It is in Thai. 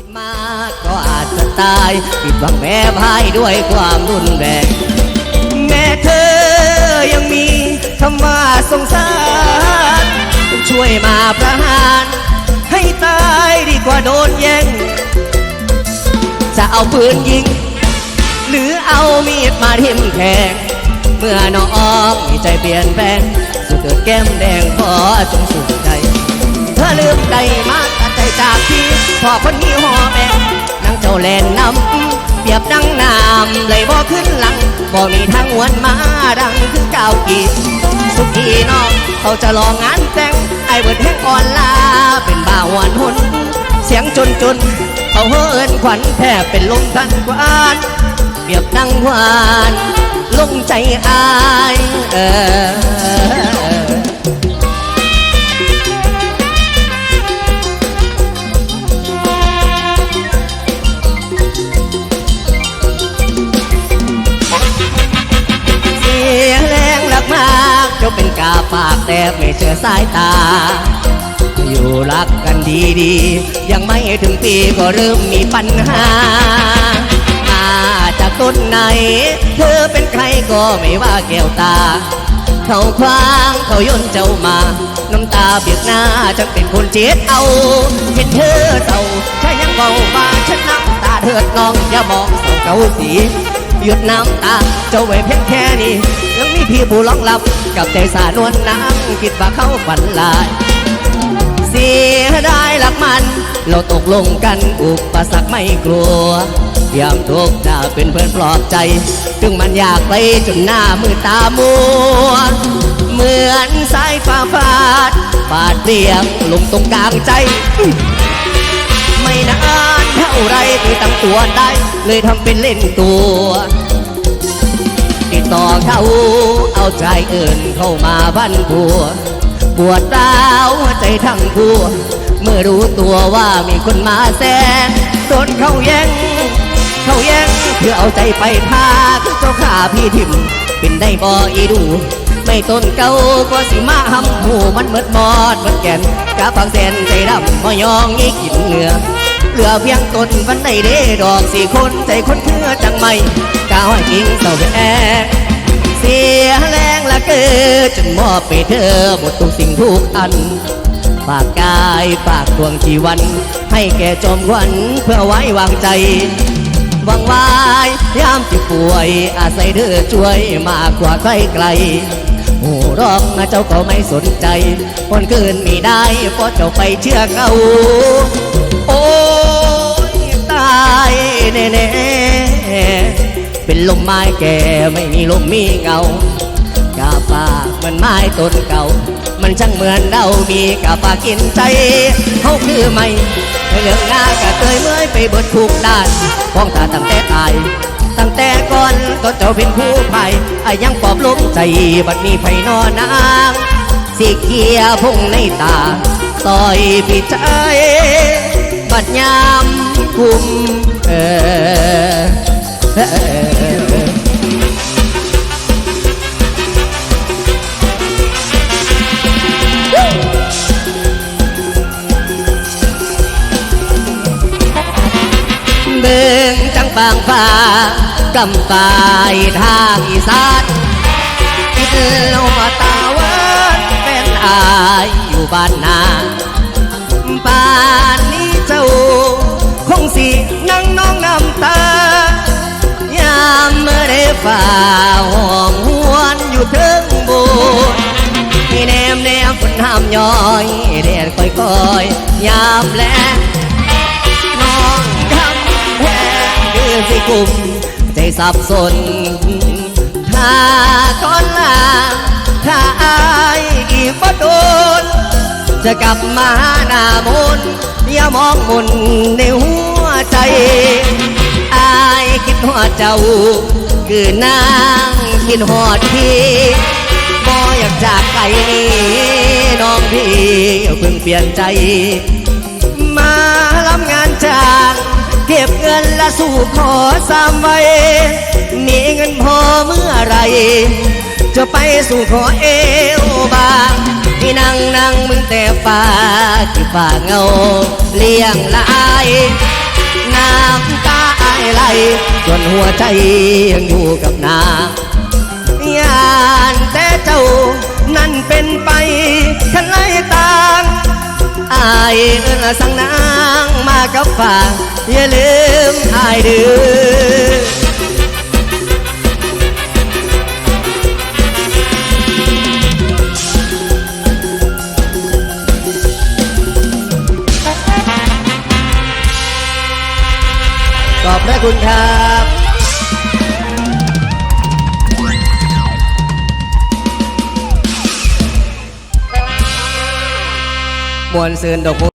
ิดมากก็อาจจะตายผิดหวังแม่พายด้วยความรุนแรง แม่เธอยังมีคำว่าสงสาร ช่วยมาประหาร ให้ตายดีกว่าโดนแย่ง จะเอาปืนยิง หรือเอามีดมาทิ่มแทงเมื่อน้องมีใจเปลี่ยนแปลงสุดเกิดแก้มแดงขอจงสุขใจ เธอลืมใจมาก จจากที่พอคนนี้หอแม่นั่งเจ้าแลนนำเปียบดังน้ำเลยบ่ขึ้นหลังบ่มีทางวนมาดังคือก้าวกีสุขีน้องเขาจะลองงานแต่งไอ้เบิดแห่งอ่อนลาเป็นบ่าวหวานหุนเสียงจนจนเขาเฮินขวัญแทบเป็นลมทันกวานเปียบดังหวานลงใจอายเออ ปากแต่ไม่เชื่อสายตา อยู่รักกันดีๆ ยังไม่ถึงปีก็เริ่มมีปัญหามาจากต้นไหน เธอเป็นใครก็ไม่ว่าแก้วตา เขาคว้างเขาย่นเจ้ามา น้ำตาเบียกหน้าจะเป็นคนเจ็ดเอา เห็นเธอเศร้าใช่ยังเบาบาฉันน้ำตาเถิดน้องอย่ามองเศร้าเกาสีหยุดน้ำตาเจ้าไว้เพียงแค่นี้ยังมีพี่ผู้ร้องรับ กับใจสานวลน้ำคิดว่าเขาฝันลาย เสียดายหลักมัน เราตกลงกันอุปสรรคไม่กลัวยามทุกข์จะเป็นเพื่อนปลอบใจ ถึงมันอยากไปจนหน้ามือตามัว เหมือนสายฟ้าฟาดฟาดเรียงลงตรงกลางใจ ไม่นานเท่าไรที่ตั้งตัวได้ เลยทำเป็นเล่นตัว ติดต่อเขา เอาใจอื่นเข้ามาบันพัวปวดร้าวใจทั้งพัว เมื่อรู้ตัวว่ามีคนมาแซงโดนเขาแย่งเขาแย่งเพื่อเอาใจไปพาเจ้าข้าพี่ทิมเป็นได้บ่อีดู ไม่ต้นเก่าก็สิมาหำหูมันเมิดบอดมิดแก่นกะฟังเส้นใจดำมอยองยี่กินเหงื่อเหลือเพียงตนวันใดเด้ดอกสี่คนใจคนเคือจังไม่ ก้าวให้กิงเศร้าแอเสียแรงละเกิดจนมอบไปเธอหมดทุกสิ่งทุกอัน ฝากกายฝากดวงชีวัน ให้แก่จอมขวัญเพื่อไว้วางใจหวังวายยามที่ป่วย อาศัยเธอช่วยมากกว่าใครไกลโอ้ร้องเจ้าก็ไม่สนใจคนคืนไม่ได้เพราะเจ้าไปเชื่อเขาโอ้ยตายแน่ๆ เป็นลมไม้แก่ไม่มีลมมีเงากาฝากเหมันไม้ต้นเก่า มันช่างเหมือนเรามีกาฝากกินใจเขาคือไม่เรื่องงานกะเตยเมื่อยไปเบิดทุกด้านพ้องตาตั้งแต่ตาย ตั้งแต่ก่อนก็เจ้าเป็นผู้ภัยไอ้ยังปอบลมใจบัดมีไผนอนนางสีเขียพุ่งในตาซอยพี่ใจบัดยามคุมเออ บางฟ้ากำปายทางอีสานคิดลงตาหวันเป็นอายอยู่บ้านนาป่านนี้เจ้า คงสินั่งน้องน้ำตา ยามเมื่อได้ฝ่าห้องหวนอยู่เทิงบสถ์ให้แนมแนมฝนห้ามย้อยแดดคอยค่อยๆยามแล ดื้อสิกลุ่มใจสับสน ถ้าก่อนลาถ้าอายอีกบ่โดน จะกลับมาหน้ามนอย่ามองมนในหัวใจ อายคิดหอดเจ้า คือนางคิดหอดพี่บ่อยากจากไกลนี้น้องพี่เพิ่งเปลี่ยนใจ มารับงานจ้าง เก็บเงินและสู่ขอสามไว้ มีเงินพอเมื่อไร จะไปสู่ขอเอวบางที่นั่งนั่งมึงแต่ฟ้าที่ฝาเงา เลี้ยงลายำตาอายไหลส่วนหัวใจยังอยู่กับนางยานแต่เจ้านั่นเป็นไปทันไล่ต่างอายเอิ้นสั่งนางมากับฝาก อย่าลืมอายเดือขอบพระคุณครับมวนซืนดอกโพ